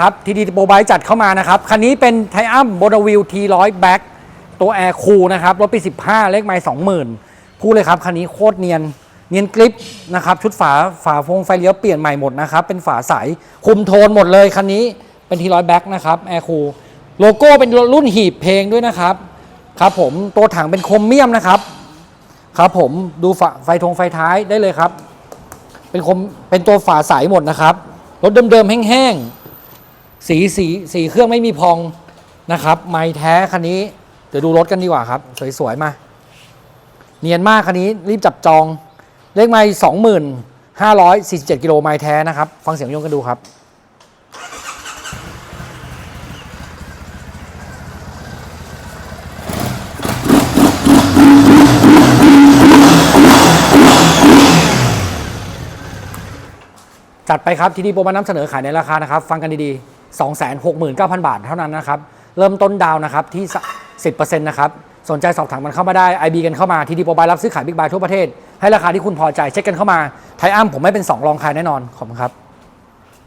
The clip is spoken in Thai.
ครับทีดีโปรไบจัดเข้ามานะครับ คันนี้เป็นไทอัมโบนวิลทีร้อยแบ็คตัวแอร์คูลนะครับรถปี 15 เลขไม้20,000 พูดเลยครับ คันนี้โคตรเนียน เนียนกริปนะครับ ชุดฝาฝาฟงไฟเลี้ยวเปลี่ยนใหม่หมดนะครับ เป็นฝาใส คุมโทนหมดเลย คันนี้เป็นทีร้อยแบ็คนะครับแอร์คูลโลโก้เป็นรุ่นหีบเพลงด้วยนะครับ ครับผมตัวถังเป็นโครเมียมนะครับ ครับผมดูฝาไฟทงไฟท้ายได้เลยครับ เป็นคมเป็นตัวฝาใสหมดนะครับรถเดิมๆแห้งๆ สีสีสีเครื่องไม่มีพองนะครับ ไม้แท้คันนี้ เดี๋ยวดูรถกันดีกว่าครับ สวยๆมา เนียนมากคันนี้รีบจับจอง เลขไม้สองหมื่นห้าร้อยสี่สิบเจ็ดกิโลไม้แท้นะครับ ฟังเสียงยงกันดูครับจัดไปครับ ทีดีโปรมานำเสนอขายในราคานะครับ ฟังกันดี ๆ 269,000 บาทเท่านั้นนะครับ เริ่มต้นดาวนะครับที่ 10%นะครับ สนใจสอบถามกันเข้ามาได้ IB กันเข้ามาทีดีโปรบายรับซื้อขายบิ๊กบายทั่วประเทศ ให้ราคาที่คุณพอใจเช็คกันเข้ามา ไทยอ้ำผมไม่เป็น 2 รองใครแน่นอน ขอบคุณครับ